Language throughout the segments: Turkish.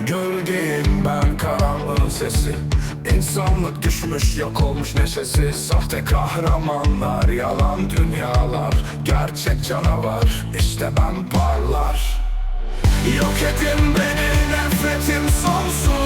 Gölgeyim ben karanlığın sesi. İnsanlık düşmüş yok olmuş neşesi. Sahte kahramanlar yalan dünyalar. Gerçek canavar işte ben parlar. Yok edin beni nefretim sonsuz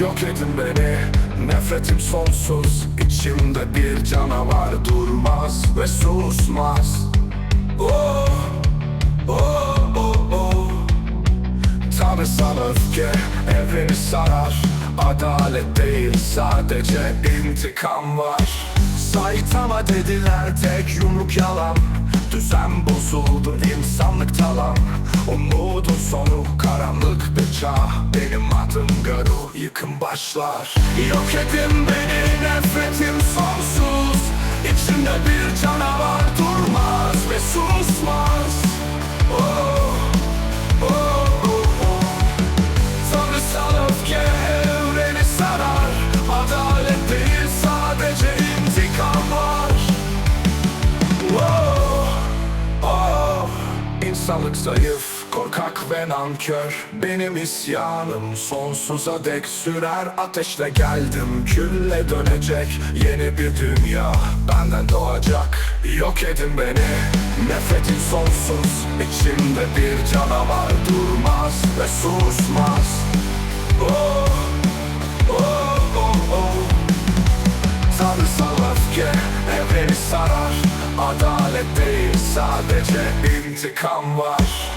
Yok edin beni. Nefretim sonsuz. İçimde bir canavar durmaz ve susmaz. Oh, oh, oh, oh. Tanrısal öfke evreni sarar. Adalet değil sadece intikam var. Saitama dediler tek yumruk yalan. Düzen bozuldu insanlık talan. Umudun sonu karanlık bir çağ. Benim adım Garu yıkım başlar. Yok edin beni nefretim sonsuz. İçimde bir canavar durmaz ve susmaz. Oh, oh, oh, oh. Tanrısal öfke evreni sarar. Adalet değil sadece intikam var. Oh, oh. İnsanlık zayıf, korkak ve nankör Benim isyanım sonsuza dek sürer. Ateşle geldim, külle dönecek. Yeni bir dünya benden doğacak. Yok edin beni, nefretim sonsuz. İçimde bir canavar durmaz ve susmaz. Oh, oh, oh, oh. Tanrısal öfke evreni sarar. Adalet değil sadece intikam var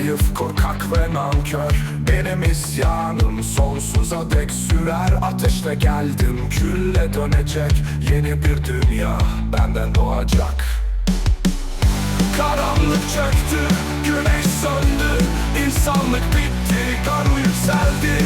zayıf, korkak ve nankör. Benim isyanım sonsuza dek sürer. Ateşle geldim, külle dönecek. Yeni bir dünya benden doğacak. Karanlık çöktü, güneş söndü. İnsanlık bitti, garu yükseldi